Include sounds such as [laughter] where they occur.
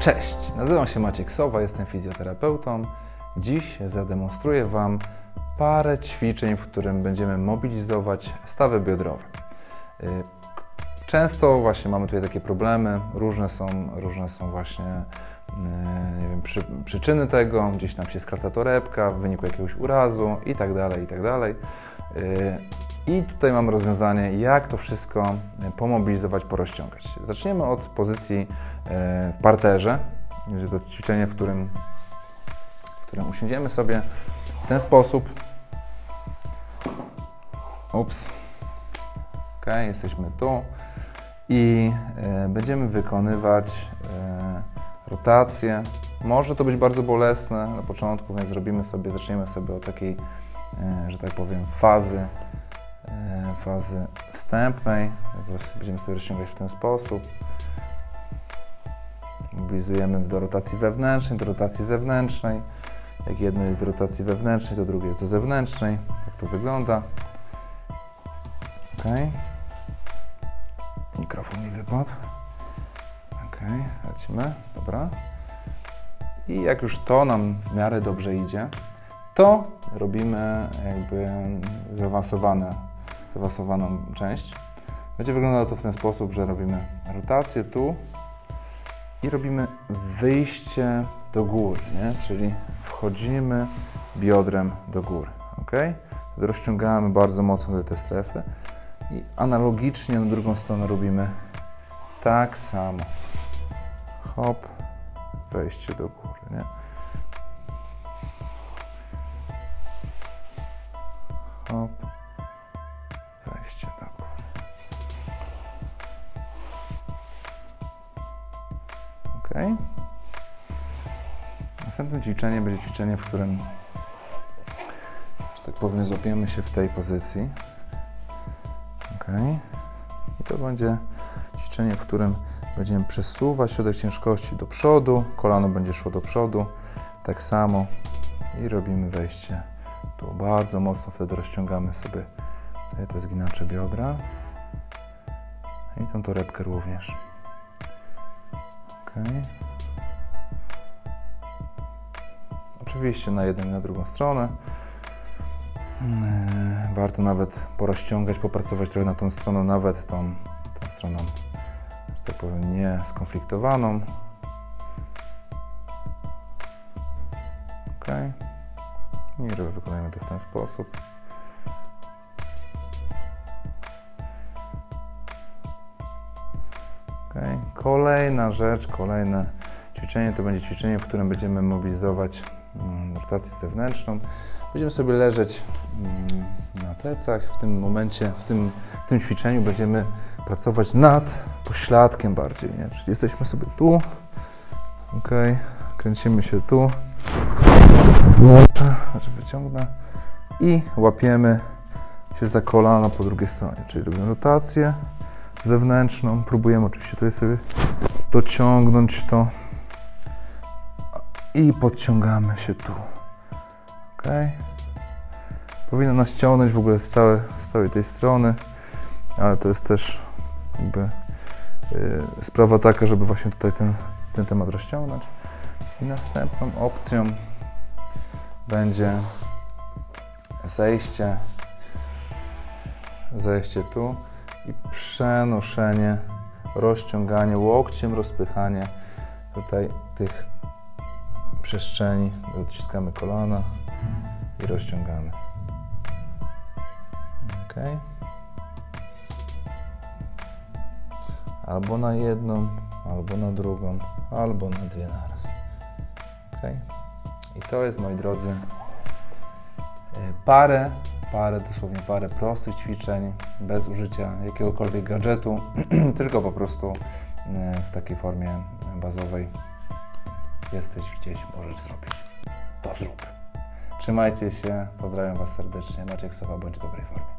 Cześć, nazywam się Maciek Sowa, jestem fizjoterapeutą. Dziś zademonstruję Wam parę ćwiczeń, w którym będziemy mobilizować stawy biodrowe. Y, Często właśnie mamy tutaj takie problemy, różne są, różne są właśnie y, nie wiem, przy, przyczyny tego, gdzieś nam się skraca torebka w wyniku jakiegoś urazu i tak dalej, i tak dalej. I tutaj mam rozwiązanie, jak to wszystko y, pomobilizować, porozciągać. Zaczniemy od pozycji y, w parterze, będzie to ćwiczenie, w którym, w którym usiądziemy sobie w ten sposób. Ups. Ok, jesteśmy tu i e, będziemy wykonywać e, rotację. Może to być bardzo bolesne na początku, więc zrobimy sobie, zaczniemy sobie od takiej, e, że tak powiem, fazy, e, fazy wstępnej. Będziemy sobie rozciągać w ten sposób. Mobilizujemy do rotacji wewnętrznej, do rotacji zewnętrznej. Jak jedno jest do rotacji wewnętrznej, to drugie jest do zewnętrznej. Tak to wygląda. Ok. Mikrofon mi wypadł. Ok, lecimy. Dobra. I jak już to nam w miarę dobrze idzie, to robimy jakby zaawansowane, zaawansowaną część. Będzie wyglądało to w ten sposób, że robimy rotację tu i robimy wyjście do góry, nie? czyli wchodzimy biodrem do góry. ok? Rozciągamy bardzo mocno te strefy. I analogicznie na drugą stronę robimy tak samo. Hop, wejście do góry, nie? Hop, Następne ćwiczenie będzie ćwiczenie, w którym, że tak powiem, złapiemy się w tej pozycji. Ok. I to będzie ćwiczenie, w którym będziemy przesuwać środek ciężkości do przodu, kolano będzie szło do przodu, tak samo i robimy wejście tu. Bardzo mocno wtedy rozciągamy sobie te zginacze biodra i tą torebkę również. Oczywiście na jedną i na drugą stronę. Yy, Warto nawet porozciągać, popracować trochę na tą stroną, nawet tą, tą stroną, że tak powiem, nie skonfliktowaną. Ok. I wykonujemy to w ten sposób. Kolejna rzecz, kolejne ćwiczenie to będzie ćwiczenie, w którym będziemy mobilizować mm, rotację zewnętrzną. Będziemy sobie leżeć mm, na plecach. W tym momencie, w tym, w tym ćwiczeniu będziemy pracować nad pośladkiem bardziej, nie? Czyli jesteśmy sobie tu, ok, kręcimy się tu, znaczy wyciągnę i łapiemy się za kolana po drugiej stronie, czyli robimy rotację zewnętrzną, próbujemy oczywiście tutaj sobie dociągnąć to i podciągamy się tu. Ok. Powinno nas ciągnąć w ogóle z, z całej tej strony, ale to jest też jakby yy, sprawa taka, żeby właśnie tutaj ten, ten temat rozciągnąć. I następną opcją będzie zejście, zejście tu i przenoszenie, rozciąganie łokciem, rozpychanie tutaj tych przestrzeni, dociskamy kolana i rozciągamy. Ok. Albo na jedną, albo na drugą, albo na dwie naraz. Ok. I to jest, moi drodzy, e, parę, parę, dosłownie parę prostych ćwiczeń, bez użycia jakiegokolwiek gadżetu, [clears throat] tylko po prostu e, w takiej formie bazowej jesteś gdzieś, możesz zrobić. To zrób. Trzymajcie się, pozdrawiam Was serdecznie. Maciek Sowa, bądź w dobrej formie.